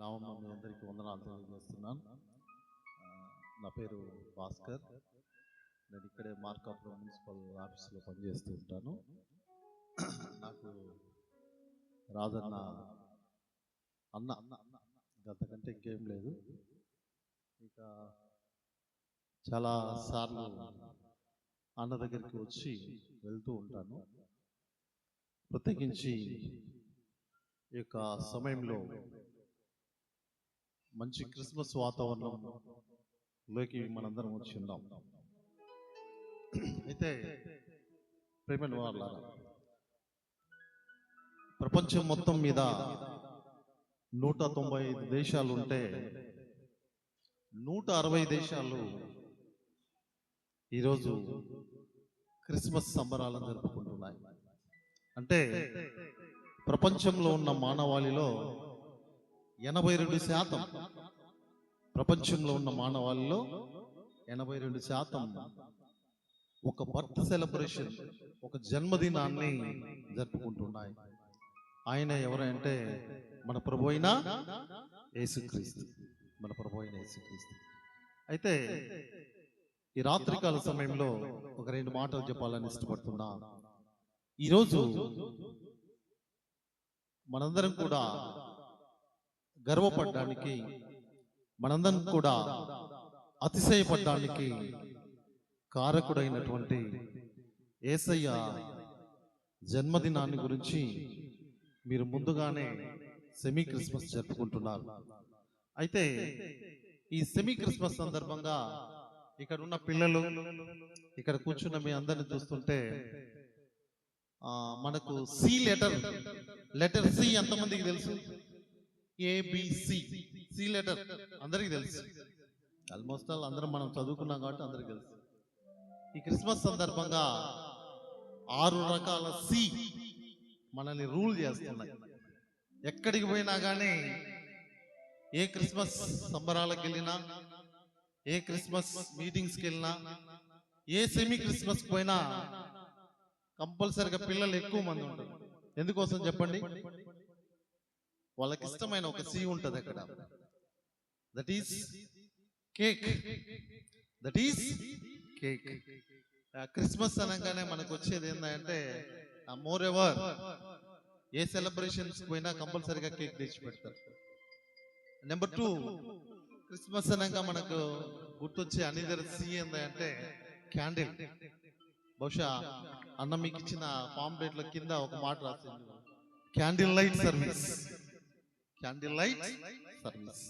నామమ్మ మీ అందరికీ వందనాలు తెలియజేస్తున్నాను. నా పేరు భాస్కర్. నేను ఇక్కడే మార్కాపురం మున్సిపల్ ఆఫీస్లో పనిచేస్తూ ఉంటాను. నాకు రాజన్న అన్న గంతకంటే ఇంకేం లేదు. ఇక చాలా సార్లు అన్న దగ్గరికి వచ్చి వెళ్తూ ఉంటాను. ప్రత్యేకించి ఈ యొక్క సమయంలో మంచి క్రిస్మస్ వాతావరణంలోకి మనందరం వచ్చి ఉన్నాం అయితే ప్రేమ వాళ్ళ ప్రపంచం మొత్తం మీద నూట తొంభై ఐదు దేశాలు ఉంటే నూట అరవై దేశాలు ఈరోజు క్రిస్మస్ సంబరాలను జరుపుకుంటున్నాయి. అంటే ప్రపంచంలో ఉన్న మానవాళిలో ఎనభై రెండు శాతం. ప్రపంచంలో ఉన్న మానవాళ్ళలో ఎనభై రెండు శాతం ఒక బర్త్ సెలబ్రేషన్ ఒక జన్మదినాన్ని జరుపుకుంటున్నాయి. ఆయన ఎవరంటే మన ప్రభు అయిన యేసుక్రీస్తు మన ప్రభు అయిన యేసుక్రీస్తు. అయితే ఈ రాత్రికాల సమయంలో ఒక రెండు మాటలు చెప్పాలని ఇష్టపడుతున్నా. ఈరోజు మనందరం కూడా గర్వపడడానికి మనందరం కూడా అతిశయపడడానికి కారకుడైనటువంటి ఏసయ్య జన్మదినాన్ని గురించి మీరు ముందుగానే సెమీ క్రిస్మస్ జరుపుకుంటున్నారు. అయితే ఈ సెమీ క్రిస్మస్ సందర్భంగా ఇక్కడ ఉన్న పిల్లలు ఇక్కడ కూర్చున్న మీ అందరిని చూస్తుంటే మనకు సి లెటర్ లెటర్ సి ఎంతమందికి తెలుసు? ఏబిసి సి లెటర్ అందరికి తెలుసు. ఆల్మోస్ట్ ఆల్ అందరం మనం చదువుకున్నాం కాబట్టి అందరికి తెలుసు. ఈ క్రిస్మస్ సందర్భంగా ఆరు రకాల సి మనల్ని రూల్ చేస్తున్నాయి. ఎక్కడికి పోయినా కానీ ఏ క్రిస్మస్ సంబరాలకు వెళ్ళినా ఏ క్రిస్మస్ మీటింగ్స్కి వెళ్ళినా ఏ సెమీ క్రిస్మస్ పోయినా కంపల్సరిగా పిల్లలు ఎక్కువ మంది ఉంటారు. ఎందుకోసం చెప్పండి? వాళ్ళకి ఇష్టమైన ఒక సి ఉంటది అక్కడ. That is cake that is cake Christmas అనగానే మనకు వచ్చేది ఏంటంటే మోర్ ఎవర్ ఏ సెలబ్రేషన్స్ పోయినా కంపల్సరిగా కేక్ తెచ్చి పెడతారు. నెంబర్ టూ క్రిస్మస్ అనగా మనకు గుర్తొచ్చే అనిదర్ సి ఏంటంటే క్యాండిల్ బహుశా అన్న మీకు ఇచ్చిన పాంప్లెట్ల కింద ఒక మాట రాసింది. Candle light service candle light service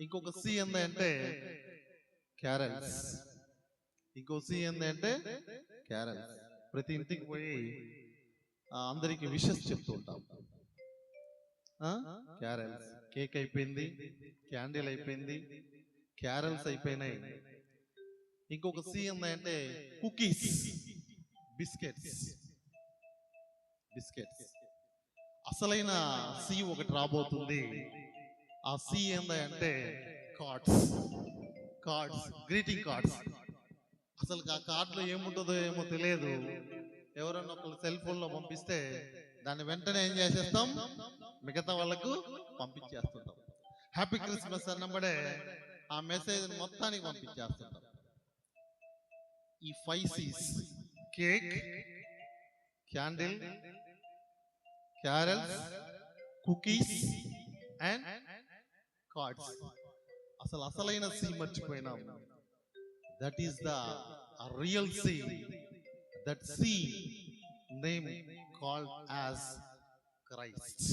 ఇంకొక సి ఏంటంటే క్యారల్స్ ఇంకో సి ఏంటంటే క్యారల్స్ ప్రతి ఇంటికి పోయి అందరికి విషెస్ చెప్తూ ఉంటాం. క్యారల్స్ కేక్ అయిపోయింది క్యాండిల్ అయిపోయింది క్యారల్స్ అయిపోయినాయి. ఇంకొక సి ఏంటంటే కుకీస్ బిస్కెట్స్ బిస్కెట్స్ అసలైన సి ఒకటి రాబోతుంది. ఆ సి ఏందంటే కార్డ్స్. కార్డ్స్. Greeting cards. అసలు ఆ కార్డులో ఏముంటుందో ఏమో తెలియదు. ఎవరన్నా ఒకళ్ళు సెల్ ఫోన్లో పంపిస్తే దాన్ని వెంటనే ఏం చేసేస్తాం? మిగతా వాళ్ళకు పంపించేస్తుంటాం. హ్యాపీ క్రిస్మస్ అన్నబడే ఆ మెసేజ్ మొత్తానికి పంపించేస్తుంటాం. ఈ five Cs. Cake candle carols cookies and cards అసలు అసలైన C మర్చిపోయినాం. That is the real C that C name called as Christ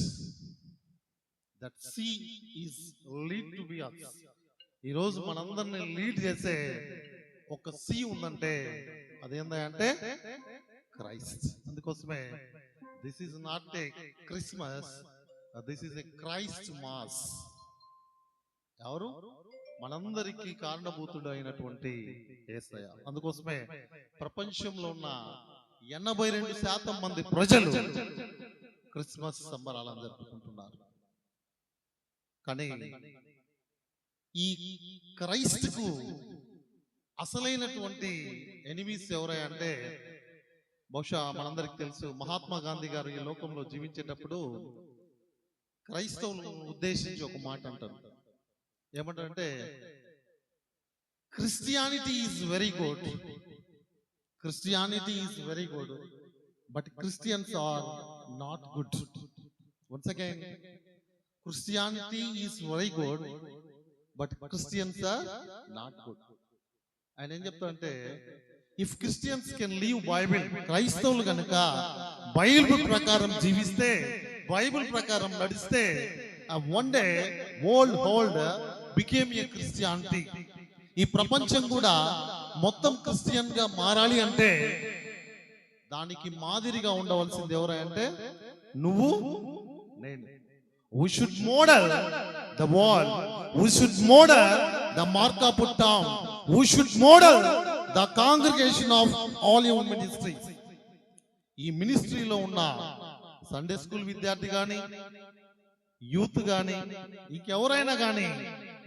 that C is lead to be us ఈరోజు మనందరిని లీడ్ చేసే ఒక సీ ఉందంటే అదేందంటే క్రైస్ట్ అందుకోసమే this is not a Christmas this is a Christ mass ఎవరు? మనందరికీ కారణభూతుడు అయినటువంటి ఏసయ అందుకోసమే ప్రపంచంలో ఉన్న ఎనభై రెండు శాతం మంది ప్రజలు క్రిస్మస్ సంబరాలను జరుపుకుంటున్నారు. కానీ ఈ క్రైస్ట్కు అసలైనటువంటి ఎనిమీస్ ఎవరై అంటే బహుశా మనందరికి తెలుసు మహాత్మా గాంధీ గారు ఈ లోకంలో జీవించేటప్పుడు క్రైస్తవులు ఉద్దేశించి ఒక మాట అంటారు. ఏమంటారంటే Christianity is very good Christianity is very good but Christians are not good once again Christianity is very good but Christians are not good ఆయన ఏం చెప్తారంటే if Christians can live Bible క్రైస్తవులు కనుక బైబిల్ ప్రకారం జీవిస్తే బైబిల్ ప్రకారం నడిస్తే one day whole world became a Christianity ఈ ప్రపంచం కూడా మొత్తం క్రిస్టియన్గా మారాలి అంటే దానికి మాదిరిగా ఉండవలసింది ఎవరంటే నువ్వు నేను. We should the the wall we should the the markapur టామ్ we should model the congregation of all your ministry ఈ మినిస్ట్రీలో ఉన్న సండే స్కూల్ విద్యార్థి కానీ యూత్ కానీ ఇంకెవరైనా కానీ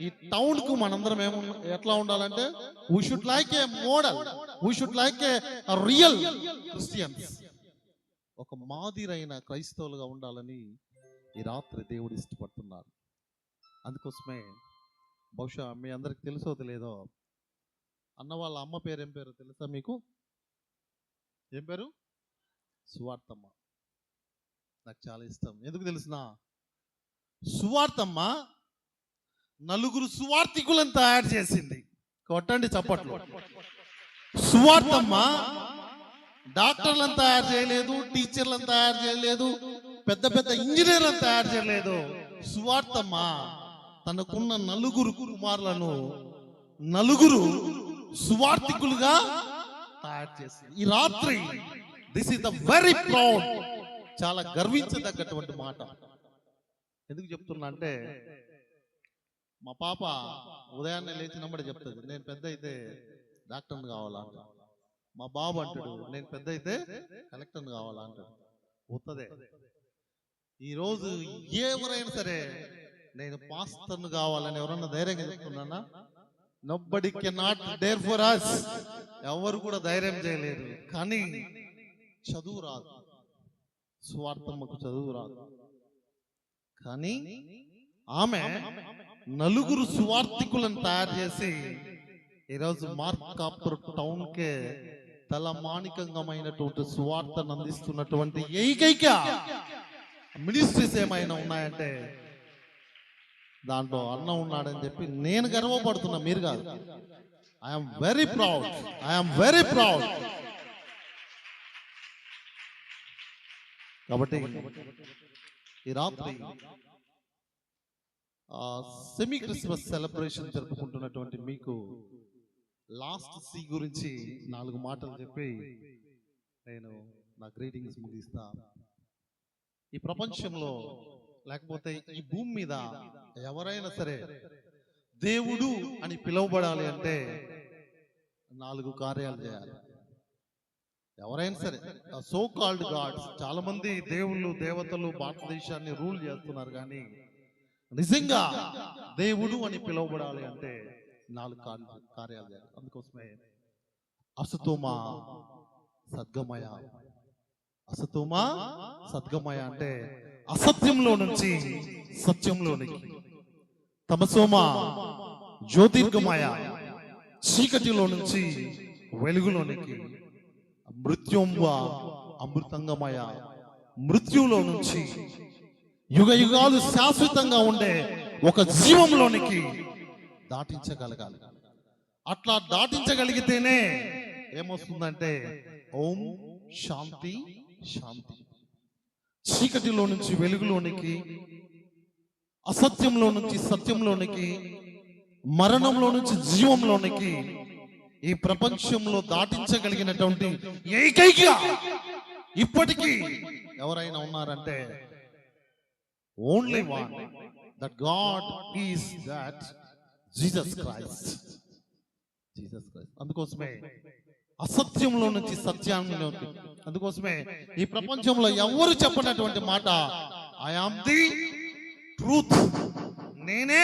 ఈ టౌన్కు మనందరం ఏము ఎట్లా ఉండాలంటే we should like a model we should like a real Christians ఒక మాదిరైన క్రైస్తవులుగా ఉండాలని ఈ రాత్రి దేవుడు ఇష్టపడుతున్నారు అందుకోసమే బహుశా మీ అందరికి తెలుసో తెలియదో అన్న వాళ్ళ అమ్మ పేరు ఏం పేరు తెలుసా మీకు? ఏం పేరు? సువార్తమ్మ. నాకు చాలా ఇష్టం. ఎందుకు తెలిసిన? సువార్తమ్మ నలుగురు సువార్థికులను తయారు చేసింది. కొట్టండి చప్పట్లు. సువార్తమ్మ డాక్టర్లను తయారు చేయలేదు టీచర్లను తయారు చేయలేదు పెద్ద పెద్ద ఇంజనీర్లను తయారు చేయలేదు. సువార్తమ్మ తనకున్న నలుగురు కుమారులను నలుగురు సువార్థికులుగా తయారు చేసింది. ఈ రాత్రి this is the very proud చాలా గర్వించదగ్గటువంటి మాట. ఎందుకు చెప్తున్నా అంటే మా పాప ఉదయాన్నే లేచినప్పుడు చెప్తుంది. నేను పెద్ద అయితే డాక్టర్ని కావాలా అంట మా బాబు అంటాడు నేను పెద్ద అయితే కలెక్టర్ని కావాలా అంటాడు. ఉత్తదే. ఈరోజు ఎవరైనా సరే నేను పాస్టర్ను కావాలని ఎవరన్నా ధైర్యంగా చెప్తున్నానా? Nobody cannot dare for us ఎవరు కూడా ధైర్యం చేయలేరు. కానీ చదువు రాదు. స్వార్థమ్మకు చదువు రాదు. కానీ ఆమె నలుగురు సువార్థికులను తయారు చేసి ఈరోజు మార్కాపూర్ టౌన్ కే తలమానికంగమైనటువంటి సువార్తను అందిస్తున్నటువంటి ఏకైక మినిస్ట్రీస్ ఏమైనా ఉన్నాయంటే దాంట్లో అన్న ఉన్నాడని చెప్పి నేను గర్వపడుతున్నా మీరు కాదు. I'm very proud I'm very proud కాబట్టి ఈ రాత్రి సెమీ క్రిస్మస్ సెలబ్రేషన్ జరుపుకుంటున్నటువంటి మీకు లాస్ట్ సి గురించి నాలుగు మాటలు చెప్పి నేను నా గ్రీటింగ్స్ ముగిస్తా. ఈ ప్రపంచంలో లేకపోతే ఈ భూమి మీద ఎవరైనా సరే దేవుడు అని పిలువబడాలి అంటే నాలుగు కార్యాలు చేయాలి. ఎవరైనా సరే సో కాల్డ్ గాడ్స్ చాలా మంది దేవుళ్ళు దేవతలు భారతదేశాన్ని రూల్ చేస్తున్నారు కానీ నిజంగా దేవుడు అని పిలువబడాలి అంటే నాలుగు కార్య- కార్యాలు చేయాలి. అందుకోసమే అసతోమ సద్గమయ. అసతోమ సద్గమయ అంటే అసత్యంలో నుంచి సత్యంలోనికి. తమసోమ జ్యోతిర్గమాయ చీకటిలో నుంచి వెలుగులోనికి. మృత్యుంబ అమృతంగమయ మృత్యులో నుంచి యుగ యుగాలు శాశ్వతంగా ఉండే ఒక జీవంలోనికి దాటించగలగాలి. అట్లా దాటించగలిగితేనే ఏమొస్తుందంటే ఓం శాంతి శాంతి. చీకటిలో నుంచి వెలుగులోనికి అసత్యంలో నుంచి సత్యంలోనికి మరణంలో నుంచి జీవంలోనికి ఈ ప్రపంచంలో దాటించగలిగినటువంటి ఏకైక ఇప్పటికీ ఎవరైనా ఉన్నారంటే only one that God is that Jesus Christ Jesus Christ అందుకోసమే అసత్యంలో నుంచి సత్యాన్ని అందుకోసమే ఈ ప్రపంచంలో ఎవరు చెప్పనటువంటి మాట ఐ ఆమ్ ది ట్రూత్ నేనే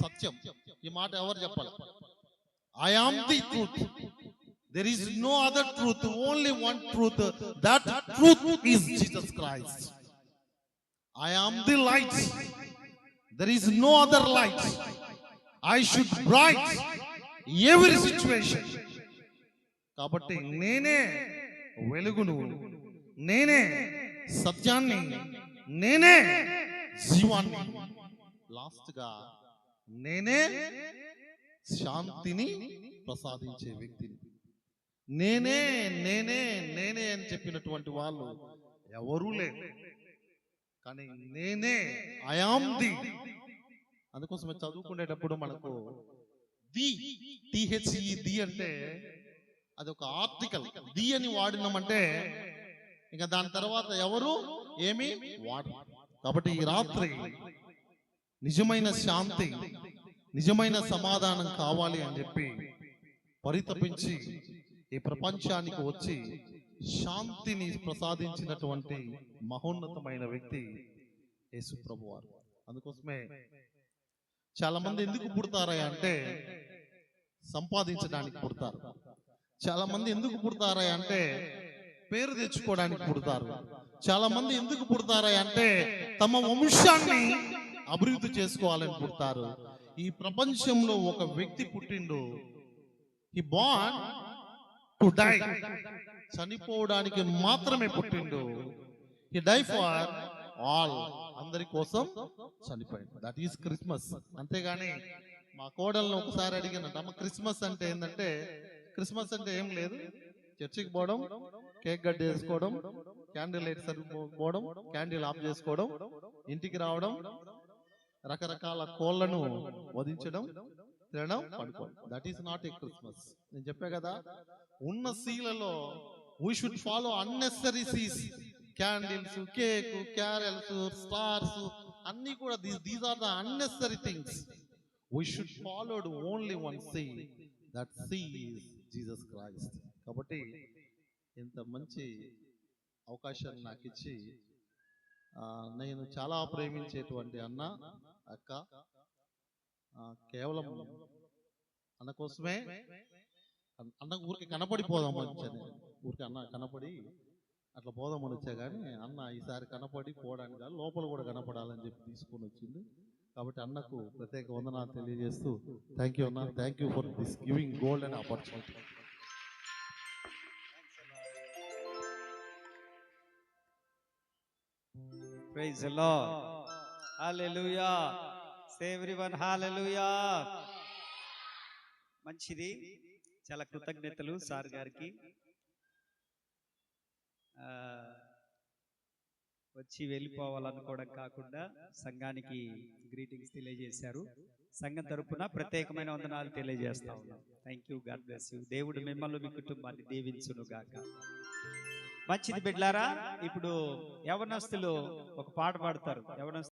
సత్యం. ఈ మాట ఎవరు చెప్పాలి? I am the truth there is no other truth only one truth that truth is Jesus Christ I am the light. There is no other light. I should bright every situation. కాబట్టి నేనే వెలుగును నేనే సత్యాన్ని నేనే జీవాన్ని లాస్ట్గా నేనే శాంతిని ప్రసాదించే వ్యక్తిని. నేనే నేనే నేనే అని చెప్పినటువంటి వాళ్ళు ఎవరూ లేరు. కానీ నేనే ఐఆమ్ ది అందుకోసమే చదువుకునేటప్పుడు మనకు ది టిహెచ్ఈ ది అంటే అది ఒక ఆర్టికల్. ది అని వాడినామంటే ఇంకా దాని తర్వాత ఎవరు? ఏమి? వాడు. కాబట్టి ఈ రాత్రి నిజమైన శాంతి నిజమైన సమాధానం కావాలి అని చెప్పి పరితపించి ఈ ప్రపంచానికి వచ్చి శాంతిని ప్రసాదించినటువంటి మహోన్నతమైన వ్యక్తి యేసు ప్రభు వారు అందుకోసమే చాలా మంది ఎందుకు పుడతారా అంటే సంపాదించడానికి పుడతారు. చాలా మంది ఎందుకు పుడతారా అంటే పేరు తెచ్చుకోవడానికి పుడతారు. చాలా మంది ఎందుకు పుడతారా అంటే తమ వంశాన్ని అభివృద్ధి చేసుకోవాలని పుడతారు. ఈ ప్రపంచంలో ఒక వ్యక్తి పుట్టిండు. ఈ బాన్ టు డై చనిపోవడానికి మాత్రమే పుట్టిండు. ఈ డై ఫార్ ఆల్ అందరి కోసం చనిపోయింది దట్ ఈస్ క్రిస్మస్ అంతేగాని మా కోడలను ఒకసారి అడిగినట్టు అమ్మ క్రిస్మస్ అంటే ఏంటంటే క్రిస్మస్ అంటే ఏం లేదు. చర్చికి పోవడం కేక్ గడ్డ వేసుకోవడం క్యాండిల్ లైట్ పోవడం క్యాండిల్ ఆఫ్ చేసుకోవడం ఇంటికి రావడం రకరకాల కోళ్ళను వధించడం తినడం పడుకోవడం. That is not a Christmas నేను చెప్పా కదా ఉన్న సీలలో we should follow unnecessary Cs candles cake carols stars అన్ని కూడా these these are the unnecessary things we should followed only one C that C Jesus Christ కాబట్టి ఇంత మంచి అవకాశాన్ని నాకు ఇచ్చి నేను చాలా ప్రేమించేటువంటి అన్న అక్క కేవలం అన్న కోసమే అన్న- ఊరికి కనపడి పోదామని వచ్చాను ఊరికి అన్న కనపడి అట్లా పోదామని వచ్చా కానీ అన్న ఈసారి కనపడి పోవడానికి కాదు లోపల కూడా కనపడాలని చెప్పి తీసుకొని వచ్చింది. కాబట్టి అన్నకు ప్రత్యేక వందనాలు తెలియజేస్తూ థ్యాంక్ యూ అన్న thank you for this giving gold and opportunity Lord. Hallelujah. Say everyone hallelujah. మంచిది చాలా కృతజ్ఞతలు సార్ గారికి ఆ, వచ్చి వెళ్ళిపోవాలనుకోవడం కాకుండా సంఘానికి గ్రీటింగ్స్ తెలియజేశారు. సంఘం తరపున ప్రత్యేకమైన వందనాలు తెలియజేస్తా ఉన్నాం. Thank you God bless you దేవుడు మిమ్మల్ని మీ కుటుంబాన్ని దీవించును గాక మంచిది బిడ్లారా ఇప్పుడు యవనస్తులు ఒక పాట పాడతారు. యవనస్తులు